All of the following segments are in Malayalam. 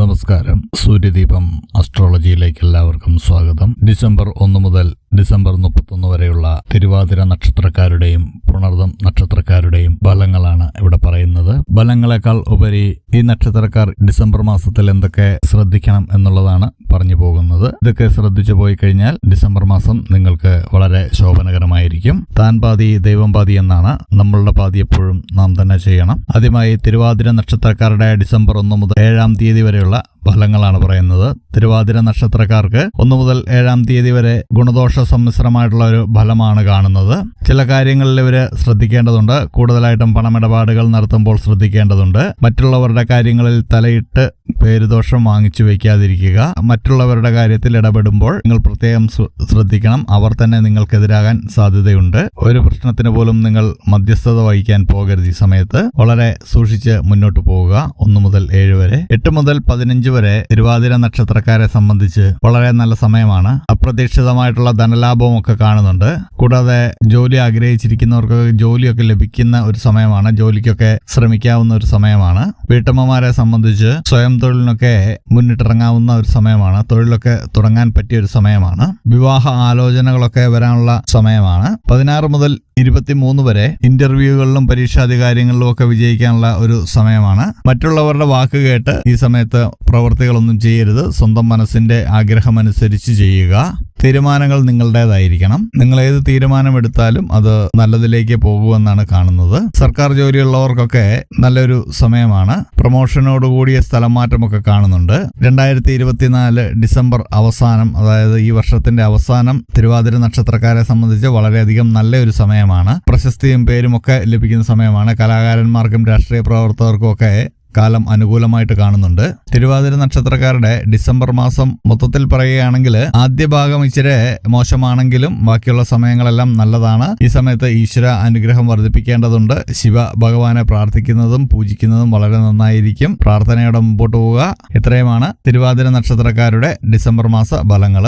നമസ്കാരം. സൂര്യദീപം അസ്ട്രോളജിയിലേക്ക് എല്ലാവർക്കും സ്വാഗതം. ഡിസംബർ ഒന്ന് മുതൽ ഡിസംബർ മുപ്പത്തൊന്ന് വരെയുള്ള തിരുവാതിര നക്ഷത്രക്കാരുടെയും പുണർദം നക്ഷത്രക്കാരുടെയും ബലങ്ങളാണ് ഇവിടെ പറയുന്നത്. ബലങ്ങളെക്കാൾ ഉപരി ഈ നക്ഷത്രക്കാർ ഡിസംബർ മാസത്തിൽ എന്തൊക്കെ ശ്രദ്ധിക്കണം എന്നുള്ളതാണ് പറഞ്ഞു പോകുന്നത്. ഇതൊക്കെ ശ്രദ്ധിച്ചു പോയി കഴിഞ്ഞാൽ ഡിസംബർ മാസം നിങ്ങൾക്ക് വളരെ ശോഭനകരമായിരിക്കും. താൻ പാതി ദൈവം പാതി എന്നാണ് നമ്മളുടെ പാതി എപ്പോഴും നാം തന്നെ ചെയ്യണം. ആദ്യമായി തിരുവാതിര നക്ഷത്രക്കാരുടെ ഡിസംബർ ഒന്ന് മുതൽ ഏഴാം തീയതി വരെയുള്ള ഫലങ്ങളാണ് പറയുന്നത്. തിരുവാതിര നക്ഷത്രക്കാർക്ക് ഒന്ന് മുതൽ ഏഴാം തീയതി വരെ ഗുണദോഷ സമ്മിശ്രമായിട്ടുള്ള ഒരു ഫലമാണ് കാണുന്നത്. ചില കാര്യങ്ങളിൽ ഇവർ ശ്രദ്ധിക്കേണ്ടതുണ്ട്. കൂടുതലായിട്ടും പണമിടപാടുകൾ നടത്തുമ്പോൾ ശ്രദ്ധിക്കേണ്ടതുണ്ട്. മറ്റുള്ളവരുടെ കാര്യങ്ങളിൽ തലയിട്ട് പേരുദോഷം വാങ്ങിച്ചു വയ്ക്കാതിരിക്കുക. മറ്റുള്ളവരുടെ കാര്യത്തിൽ ഇടപെടുമ്പോൾ നിങ്ങൾ പ്രത്യേകം ശ്ര- ശ്രദ്ധിക്കണം. അവർ തന്നെ നിങ്ങൾക്കെതിരാകാൻ സാധ്യതയുണ്ട്. ഒരു പ്രശ്നത്തിന് പോലും നിങ്ങൾ മധ്യസ്ഥത വഹിക്കാൻ പോകരുത് ഈ സമയത്ത്. വളരെ സൂക്ഷിച്ച് മുന്നോട്ട് പോവുക. ഒന്ന് മുതൽ ഏഴ് വരെ. എട്ട് മുതൽ പതിനഞ്ച് വരെ തിരുവാതിര നക്ഷത്രക്കാരെ സംബന്ധിച്ച് വളരെ നല്ല സമയമാണ്. അപ്രതീക്ഷിതമായിട്ടുള്ള ധനലാഭവും ഒക്കെ കാണുന്നുണ്ട്. കൂടാതെ ജോലി ആഗ്രഹിച്ചിരിക്കുന്നവർക്ക് ജോലിയൊക്കെ ലഭിക്കുന്ന ഒരു സമയമാണ്. ജോലിക്കൊക്കെ ശ്രമിക്കാവുന്ന ഒരു സമയമാണ്. വീട്ടമ്മമാരെ സംബന്ധിച്ച് സ്വയം തൊഴിലിനൊക്കെ മുന്നിട്ടിറങ്ങാവുന്ന ഒരു സമയമാണ്. തൊഴിലൊക്കെ തുടങ്ങാൻ പറ്റിയ ഒരു സമയമാണ്. വിവാഹ ആലോചനകളൊക്കെ വരാനുള്ള സമയമാണ്. പതിനാറ് മുതൽ ഇരുപത്തിമൂന്ന് വരെ ഇന്റർവ്യൂകളിലും പരീക്ഷാധികാരികളിലും ഒക്കെ വിജയിക്കാനുള്ള ഒരു സമയമാണ്. മറ്റുള്ളവരുടെ വാക്ക് കേട്ട് ഈ സമയത്ത് പ്രവൃത്തികളൊന്നും ചെയ്യരുത്. സ്വന്തം മനസ്സിന്റെ ആഗ്രഹമനുസരിച്ച് ചെയ്യുക. തീരുമാനങ്ങൾ നിങ്ങളുടേതായിരിക്കണം. നിങ്ങൾ ഏത് തീരുമാനം എടുത്താലും അത് നല്ലതിലേക്ക് പോകുമെന്നാണ് കാണുന്നത്. സർക്കാർ ജോലിയുള്ളവർക്കൊക്കെ നല്ലൊരു സമയമാണ്. പ്രൊമോഷനോട് കൂടിയ സ്ഥലം മാറ്റമൊക്കെ കാണുന്നുണ്ട്. രണ്ടായിരത്തി ഇരുപത്തിനാല് ഡിസംബർ അവസാനം അതായത് ഈ വർഷത്തിന്റെ അവസാനം തിരുവാതിര നക്ഷത്രക്കാരെ സംബന്ധിച്ച് വളരെയധികം നല്ലൊരു സമയമാണ്. പ്രശസ്തിയും പേരും ഒക്കെ ലഭിക്കുന്ന സമയമാണ്. കലാകാരന്മാർക്കും രാഷ്ട്രീയ പ്രവർത്തകർക്കും ഒക്കെ കാലം അനുകൂലമായിട്ട് കാണുന്നുണ്ട്. തിരുവാതിര നക്ഷത്രക്കാരുടെ ഡിസംബർ മാസം മൊത്തത്തിൽ പറയുകയാണെങ്കിൽ ആദ്യ ഭാഗം ഇച്ചിരി മോശമാണെങ്കിലും ബാക്കിയുള്ള സമയങ്ങളെല്ലാം നല്ലതാണ്. ഈ സമയത്ത് ഈശ്വര അനുഗ്രഹം വർദ്ധിപ്പിക്കേണ്ടതുണ്ട്. ശിവ ഭഗവാനെ പ്രാർത്ഥിക്കുന്നതും പൂജിക്കുന്നതും വളരെ നന്നായിരിക്കും. പ്രാർത്ഥനയോടെ മുമ്പോട്ട് പോവുക. ഇത്രയുമാണ് തിരുവാതിര നക്ഷത്രക്കാരുടെ ഡിസംബർ മാസ ഫലങ്ങൾ.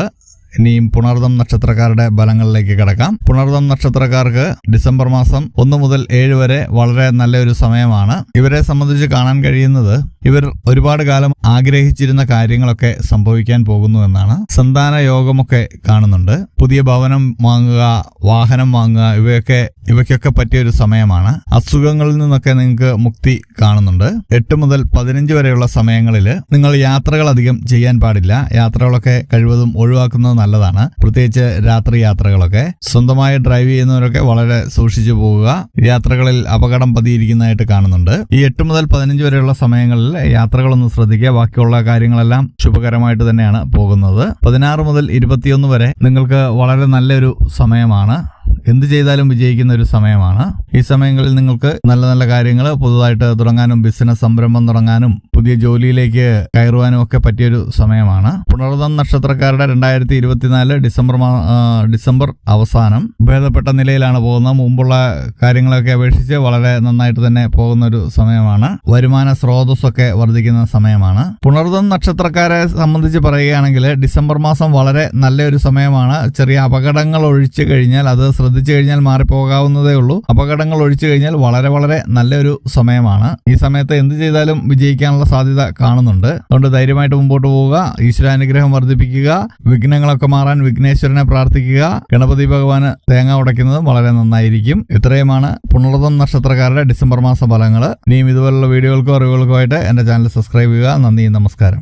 ഇനിയും പുണർദം നക്ഷത്രക്കാരുടെ ഫലങ്ങളിലേക്ക് കിടക്കാം. പുണർദം നക്ഷത്രക്കാർക്ക് ഡിസംബർ മാസം ഒന്ന് മുതൽ ഏഴ് വരെ വളരെ നല്ലൊരു സമയമാണ്. ഇവരെ സംബന്ധിച്ച് കാണാൻ കഴിയുന്നത് ഇവർ ഒരുപാട് കാലം ആഗ്രഹിച്ചിരുന്ന കാര്യങ്ങളൊക്കെ സംഭവിക്കാൻ പോകുന്നു എന്നാണ് സന്താന യോഗമൊക്കെ കാണുന്നുണ്ട്. പുതിയ ഭവനം വാങ്ങുക വാഹനം വാങ്ങുക ഇവയൊക്കെ ഇവയ്ക്കൊക്കെ പറ്റിയ ഒരു സമയമാണ്. അസുഖങ്ങളിൽ നിന്നൊക്കെ നിങ്ങൾക്ക് മുക്തി കാണുന്നുണ്ട്. എട്ട് മുതൽ പതിനഞ്ച് വരെയുള്ള സമയങ്ങളിൽ നിങ്ങൾ യാത്രകൾ അധികം ചെയ്യാൻ പാടില്ല. യാത്രകളൊക്കെ കഴിവതും ഒഴിവാക്കുന്നത് നല്ലതാണ്. പ്രത്യേകിച്ച് രാത്രി യാത്രകളൊക്കെ. സ്വന്തമായി ഡ്രൈവ് ചെയ്യുന്നവരൊക്കെ വളരെ സൂക്ഷിച്ചു പോവുക. യാത്രകളിൽ അപകടം പതിയിരിക്കുന്നതായിട്ട് കാണുന്നുണ്ട്. ഈ എട്ട് മുതൽ പതിനഞ്ച് വരെയുള്ള സമയങ്ങളിൽ യാത്രകളൊന്ന് ശ്രദ്ധിക്കുക. ബാക്കിയുള്ള കാര്യങ്ങളെല്ലാം ശുഭകരമായിട്ട് തന്നെയാണ് പോകുന്നത്. പതിനാറ് മുതൽ ഇരുപത്തിയൊന്ന് വരെ നിങ്ങൾക്ക് വളരെ നല്ലൊരു സമയമാണ്. എന്ത് ചെയ്താലും വിജയിക്കുന്ന ഒരു സമയമാണ്. ഈ സമയങ്ങളിൽ നിങ്ങൾക്ക് നല്ല നല്ല കാര്യങ്ങൾ പുതുതായിട്ട് തുടങ്ങാനും ബിസിനസ് സംരംഭം തുടങ്ങാനും പുതിയ ജോലിയിലേക്ക് കയറുവാനും ഒക്കെ പറ്റിയൊരു സമയമാണ്. പുണർതം നക്ഷത്രക്കാരുടെ രണ്ടായിരത്തി ഇരുപത്തിനാല് ഡിസംബർ ഡിസംബർ അവസാനം ഭേദപ്പെട്ട നിലയിലാണ് പോകുന്നത്. മുമ്പുള്ള കാര്യങ്ങളൊക്കെ അപേക്ഷിച്ച് വളരെ നന്നായിട്ട് തന്നെ പോകുന്ന ഒരു സമയമാണ്. വരുമാന സ്രോതസ്സൊക്കെ വർദ്ധിക്കുന്ന സമയമാണ്. പുണർതം നക്ഷത്രക്കാരെ സംബന്ധിച്ച് പറയുകയാണെങ്കിൽ ഡിസംബർ മാസം വളരെ നല്ലൊരു സമയമാണ്. ചെറിയ അപകടങ്ങൾ ഒഴിച്ചു കഴിഞ്ഞാൽ അത് ശ്രദ്ധിച്ചു കഴിഞ്ഞാൽ മാറിപ്പോകാവുന്നതേ ഉള്ളൂ. അപകടങ്ങൾ ഒഴിച്ചു കഴിഞ്ഞാൽ വളരെ വളരെ നല്ലൊരു സമയമാണ്. ഈ സമയത്ത് എന്ത് ചെയ്താലും വിജയിക്കാനുള്ള സാധ്യത കാണുന്നുണ്ട്. അതുകൊണ്ട് ധൈര്യമായിട്ട് മുമ്പോട്ട് പോവുക ഈശ്വരാനുഗ്രഹം വർദ്ധിപ്പിക്കുക വിഘ്നങ്ങളൊക്കെ മാറാൻ വിഘ്നേശ്വരനെ പ്രാർത്ഥിക്കുക ഗണപതി ഭഗവാന് തേങ്ങ ഉടയ്ക്കുന്നതും വളരെ നന്നായിരിക്കും. ഇത്രയുമാണ് പുണർതം നക്ഷത്രക്കാരുടെ ഡിസംബർ മാസ ഫലങ്ങൾ ഇനിയും ഇതുപോലുള്ള വീഡിയോകൾക്കും അറിവുകൾക്കോ ആയിട്ട് എന്റെ ചാനൽ സബ്സ്ക്രൈബ് ചെയ്യുക. നന്ദി നമസ്കാരം.